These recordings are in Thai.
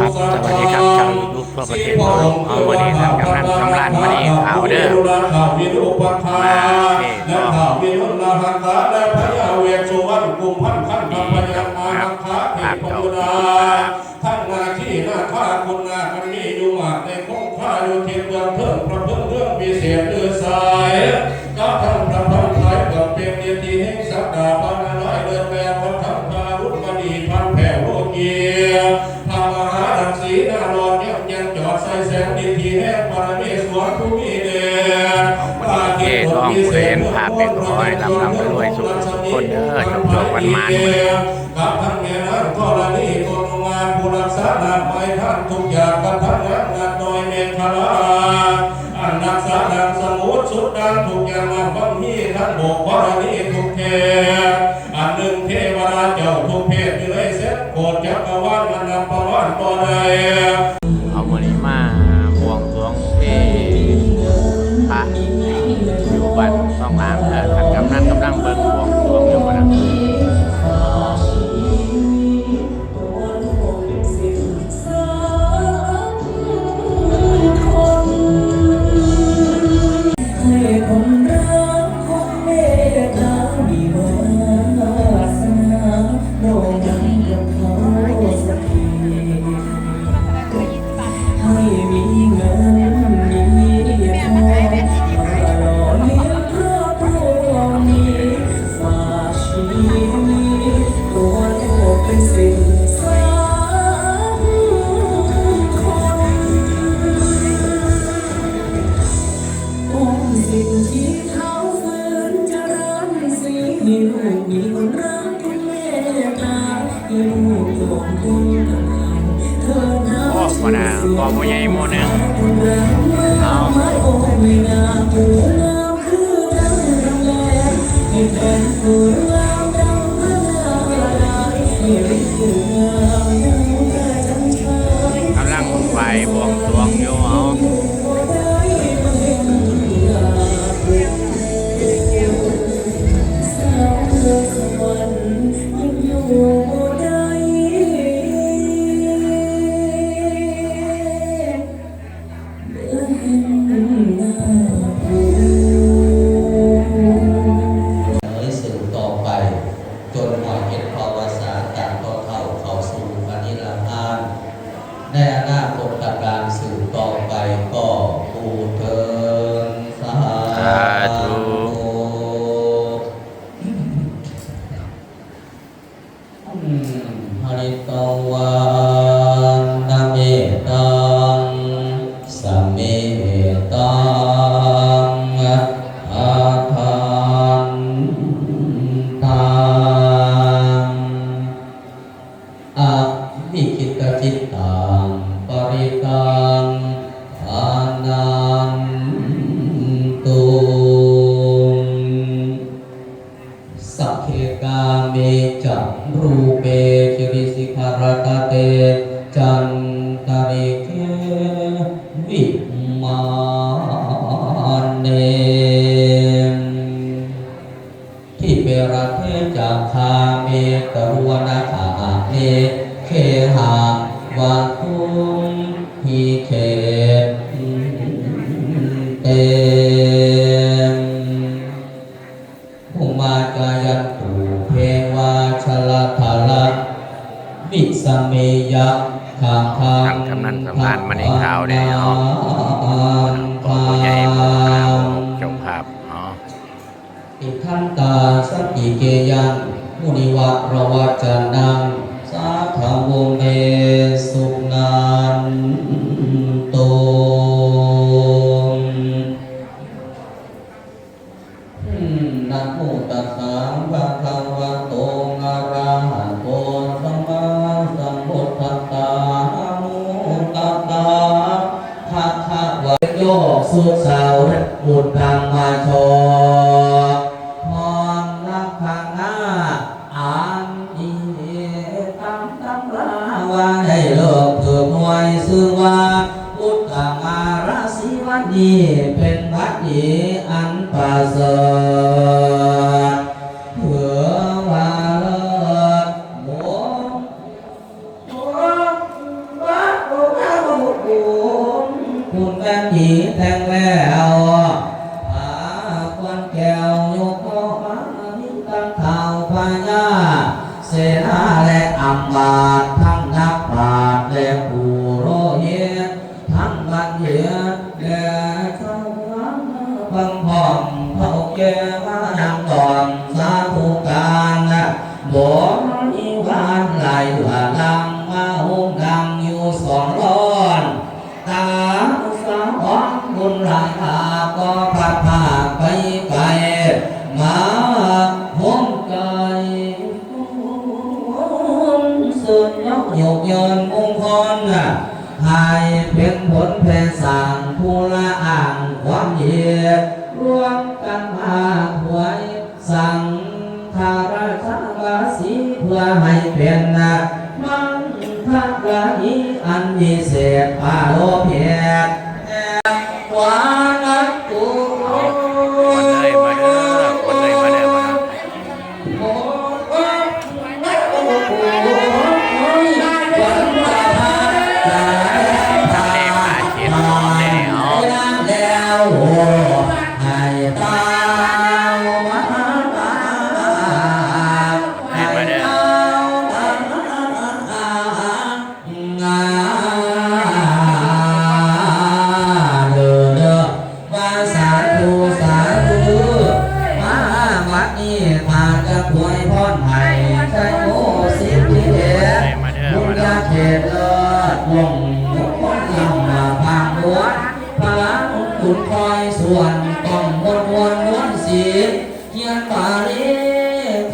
ครับ สวัสดีครับชาวยูทูบทั่วประเทศทั่วโลกเอาวันนี้ท่านกำนันกำลันมาเองข่าวเด้อข่าววิรุปทาและข่าววิรุณหังคาและพยาเวชสุวรรณกุมพันพันธ์พยังอาหังคาเทพบุดาทั้งนาที่นาข้าคุณนามันมีอยู่มากในคงข้าอยู่เทียมเดือนเพิ่มพระเพิ่งเรื่องมีเสียเลือสาย องผู้ใดเห็นภาพเป็นขอให้ลำลำรวยสุขสุขคนเด้อจบจบวันมานมื้อนี้กับท่านนางธรณีคนงานผู้รักษานาไม้ท่านทุกอย่างกับท่านงานนาน้อยเมฆลาอันรักษาดังสมุทรสุดดังทุกอย่างมาบังฮีท่านโบกวรณีทุกเทอันหนึ่งเทวดาเจ้าทุกเพศอยู่เลยเสร็จโกรธจักรวาลมันนำประวันต่อใด อยู่บ้านต้องลามเด้อ น้าโอ้บ่ จนหมดเห็นภาวาสาจากต่อเท่าเขาสู่ปณิลพานในอนาคตการสื่อต่อไปก็ปูเทินสาสาธุ รูเปจิริสิขารตเตจันตริเกวิมานเนที่เปรัเทจากคาเมตรวนาคาเมเคหาวาทุมหิเค ท่านกำนันสำนันมันเองขาวเนี่ยเนาะผู้ใหญ่ผู้กลางเจ้าภาพอ๋ออิทันตาสักิเกยังมุนิวะระวัจานังสาธาวเม สุขาวมุตตังมาชอพรนักขังอาอันอีตัมตัมราวาให้โลกเถิดหวยซึ่งว่าพุทธมาราศีวันนี้เป็นวัดอีอันประเสริฐ ควันแก้วยกโลมามิตังข่าวพญาเสนาและอัมมาตทั้งนักปราชญ์และผู้โรเยนทั้งบันเยือนและชาวบ้านบังพร้อมเท่าแก่มานังตอนสาธุการนะบ่มีบ้านไหลหลือลังมาหุงดังอยู่สองร้อนตาสาของบุญหลายอาก็พัด นผลแผ่สั่งผู้ละอ่างความเหยียดร่วมกันมาหวยสั่งทาราชาวาสีเพื่อให้เป็นนักมังคักละอีอันมีเศษปาโลเพียรวาม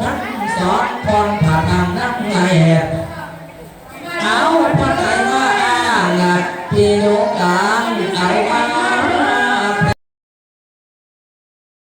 ทั้งสอนคนผ่านทางนั่งไง